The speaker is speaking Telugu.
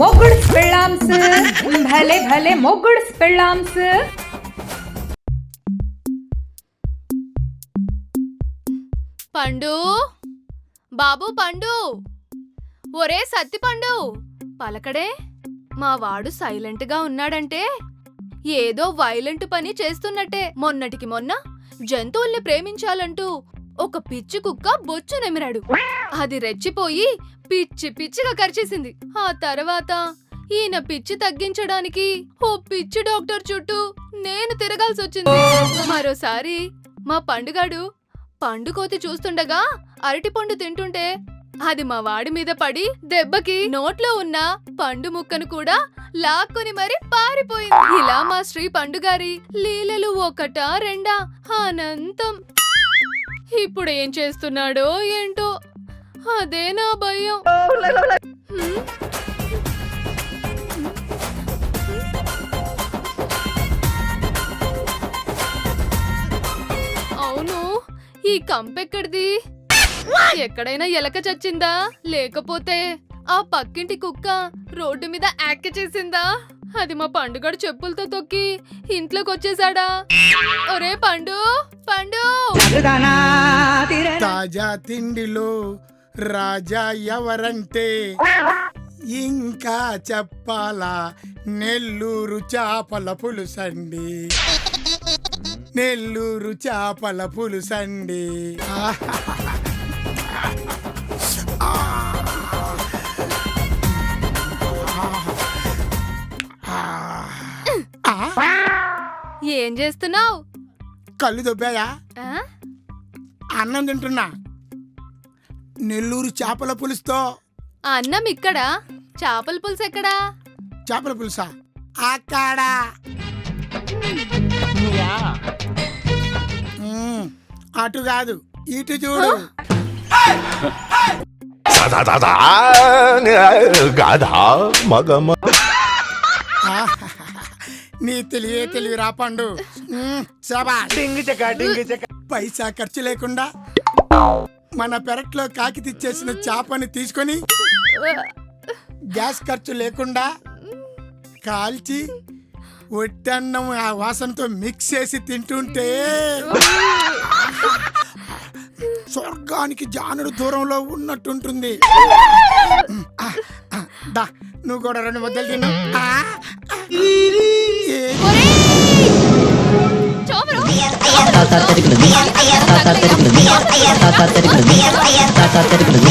మొగుడు పెళ్ళాంస్ భలే భలే మొగుడు పెళ్ళాంస్ పండు బాబు పండు. ఒరే సత్తి పండు పలకడే. మా వాడు సైలెంట్గా ఉన్నాడంటే ఏదో వైలెంట్ పని చేస్తున్నట్టే. మొన్నటికి మొన్న జంతువుల్ని ప్రేమించాలంటూ ఒక పిచ్చి కుక్క బొచ్చు నెమిరాడు. అది రెచ్చిపోయి పిచ్చి పిచ్చిగా కరిచేసింది. ఆ తర్వాత ఈయన పిచ్చి తగ్గించడానికి ఓ పిచ్చి డాక్టర్ చుట్టూ నేను తిరగాల్సి వచ్చింది. మరోసారి మా పండుగాడు పండుకోతి చూస్తుండగా అరటిపండు తింటుంటే అది మా వాడి మీద పడి దెబ్బకి నోట్లో ఉన్న పండు ముక్కను కూడా లాక్కొని మరీ పారిపోయింది. ఇలా మా శ్రీ పండుగారి లీలలు ఒకటా రెండా? అనంతం. ఇప్పుడు ఏం చేస్తున్నాడో ఏంటో అదే నా భయం? అవును. ఈ కంపెక్కడిది ఎక్కడైనా ఎలక చచ్చిందా? లేకపోతే ఆ పక్కింటి కుక్క రోడ్డు మీద యాక్కి చేసిందా? అది మా పండుగడు చెప్పులతో తొక్కి ఇంట్లోకి వచ్చేసాడా ఒరే పండు! పండు! తాజా తిండిలో రాజా ఎవరంటే ఇంకా చెప్పాలా? నెల్లూరు చేపల పులుసండి. నెల్లూరు చేపల పులుసండి. ఏం చేస్తున్నావు? కళ్ళు దొబ్బాయా? అన్నం తింటున్నా. నెల్లూరు చేపల పులుసుతో. అన్నం ఇక్కడ. చేపల పులుసు ఎక్కడా? చేపల పులుసా? అక్కడ. మ్మ్. అటు కాదు ఇటు చూడు. గాధా మగమ. నీ తెలివే మ్మ్. శాబాష్. పైసా ఖర్చు లేకుండా. మన పెరట్లో కాకి తెచ్చేసిన చేపని తీసుకొని గ్యాస్ ఖర్చు లేకుండా కాల్చి ఒట్టన్నం ఆ వాసనతో మిక్స్ చేసి తింటుంటే స్వర్గానికి జానుడు దూరంలో ఉన్నట్టుంటుంది దా నువ్వు కూడా రెండు ముద్దలు తిను ఆ, ఆ. ఏ- தாத்தா தெருக்குது தாத்தா தெருக்குது தாத்தா தெருக்குது